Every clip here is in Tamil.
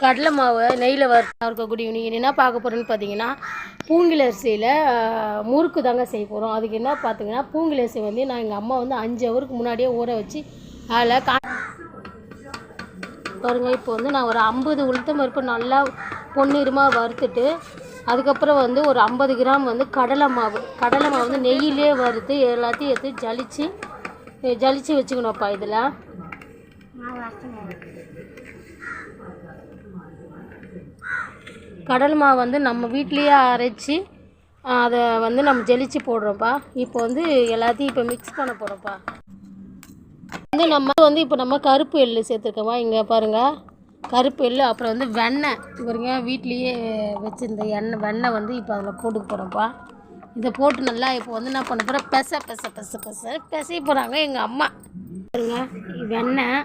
கடலை மாவை நெய்யில் வறுத்தா இருக்கக்கூடிய நீங்கள் என்ன பார்க்க போகிறோன்னு பார்த்தீங்கன்னா பூங்கில் அரிசியில் முறுக்கு தாங்க செய்ய போகிறோம் அதுக்கு என்ன பார்த்தீங்கன்னா பூங்கில் அரிசி வந்து நான் எங்கள் அம்மா வந்து அஞ்சு ஹவருக்கு முன்னாடியே ஊற வச்சு அதில் கா பாருங்க இப்போ வந்து நான் ஒரு ஐம்பது உளுத்தம் பருப்பு நல்லா பொன்னிறமாக வறுத்துட்டு அதுக்கப்புறம் வந்து ஒரு ஐம்பது கிராம் வந்து கடலை மாவு கடலை மாவு வந்து நெய்யிலே வறுத்து எல்லாத்தையும் எடுத்து ஜலிச்சு ஜலிச்சு வச்சுக்கணும்ப்பா இதில். கடல் மாவு வந்து நம்ம வீட்லேயே அரைச்சி அதை வந்து நம்ம ஜெலிச்சு போடுறோம்ப்பா. இப்போ வந்து எல்லாத்தையும் இப்போ மிக்ஸ் பண்ண போகிறோம்ப்பா வந்து நம்ம வந்து இப்போ நம்ம கருப்பு எள்ளு சேர்த்துருக்கோம்மா. இங்கே பாருங்கள் கருப்பு எள்ளு அப்புறம் வந்து வெண்ணெய் பாருங்க வீட்லேயே வச்சுருந்த எண்ணெய் வெண்ணெய் வந்து இப்போ அதில் போட்டுக்க போகிறோம்ப்பா இதை போட்டு நல்லா இப்போ வந்து என்ன பண்ண போகிறேன் பெச பெச பெச பெச பெசைய போகிறாங்க எங்கள் அம்மா. பாருங்க வெண்ணெய்.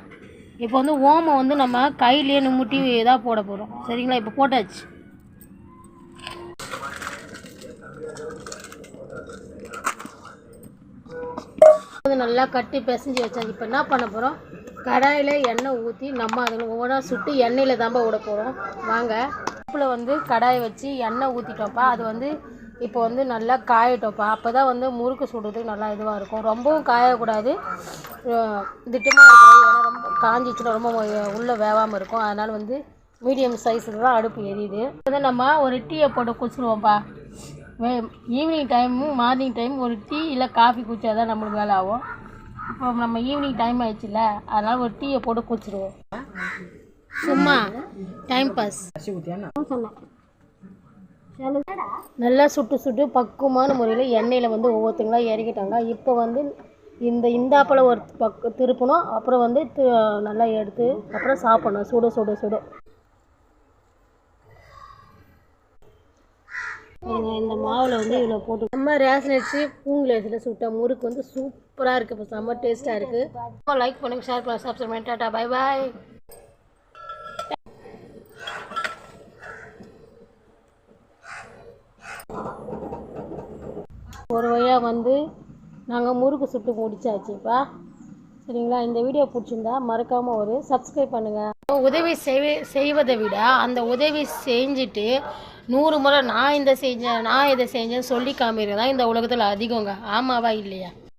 இப்போ வந்து ஓமம் வந்து நம்ம கையிலேயே நிமிட்டி தான் போட போகிறோம் சரிங்களா? இப்போ போட்டாச்சு. நல்லா கட்டி பிசைஞ்சு வச்சாச்சு. இப்போ என்ன பண்ண போகிறோம் கடாயில் எண்ணெய் ஊற்றி நம்ம அதில் ஒவ்வொன்றா சுட்டு எண்ணெயில் தான்ப்பா விட போகிறோம் வாங்க. அடுப்பில் வந்து கடாயை வச்சு எண்ணெய் ஊற்றிட்டோம்ப்பா அது வந்து இப்போ வந்து நல்லா காயட்டோம்ப்பா. அப்போ தான் வந்து முறுக்கு சுடுறதுக்கு நல்லா இதுவாக இருக்கும். ரொம்பவும் காயக்கூடாது. திட்டமாக இருக்கணும். ஏன்னா ரொம்ப காஞ்சிச்சுன்னா ரொம்ப உள்ளே வேகாமல் இருக்கும். அதனால் வந்து மீடியம் சைஸில் தான் அடுப்பு எரியுது. வந்து நம்ம ஒரு டீயை போட்டு குடிச்சிடுவோம்ப்பா வே ஈவினிங் டைமு மார்னிங் டைம் ஒரு டீ இல்லை காஃபி குடிச்சா தான் நம்மளுக்கு வேலை ஆகும். இப்போ நம்ம ஈவினிங் டைம் ஆயிடுச்சுல அதனால் ஒரு டீயை போட்டு குடிச்சிடுவோம் சும்மா டைம் பாஸ் சொன்னேன். நல்லா சுட்டு சுட்டு பக்குவமான முறையில் எண்ணெயில் வந்து ஒவ்வொருத்தங்களா இறக்கிட்டாங்க. இப்போ வந்து இந்த இந்தாப்பில் ஒரு பக்கு திருப்பணும் அப்புறம் வந்து நல்லா எடுத்து அப்புறம் சாப்பிடணும். சுட சுட சுட. இந்த மாவில் வந்து இவ்வளோ போட்டு நம்ம ரேஷன் அடிச்சு பூங்கில் அரிசியில் சுட்ட முறுக்கு வந்து சூப்பராக இருக்குது இப்போ செம்ம டேஸ்ட்டாக இருக்குது லைக் பண்ணுங்கள் ஷேர் பண்ணுங்கள் சப்ஸ்கிரைப் பண்ணி டாட்டா பை பாய் ஒரு வழியாக வந்து நாங்கள் முறுக்கு சுட்டு முடிச்சாச்சுப்பா. சரிங்களா? இந்த வீடியோ பிடிச்சிருந்தா மறக்காமல் ஒரு சப்ஸ்கிரைப் பண்ணுங்கள் உதவி செய் செய்வதை விட அந்த உதவி செஞ்சுட்டு நூறு முறை நான் இதை செஞ்சேன் நான் இதை செஞ்சேன்னு சொல்லி காமிக்கிறது தான் இந்த உலகத்தில் அதிகங்க. ஆமாவா இல்லையா?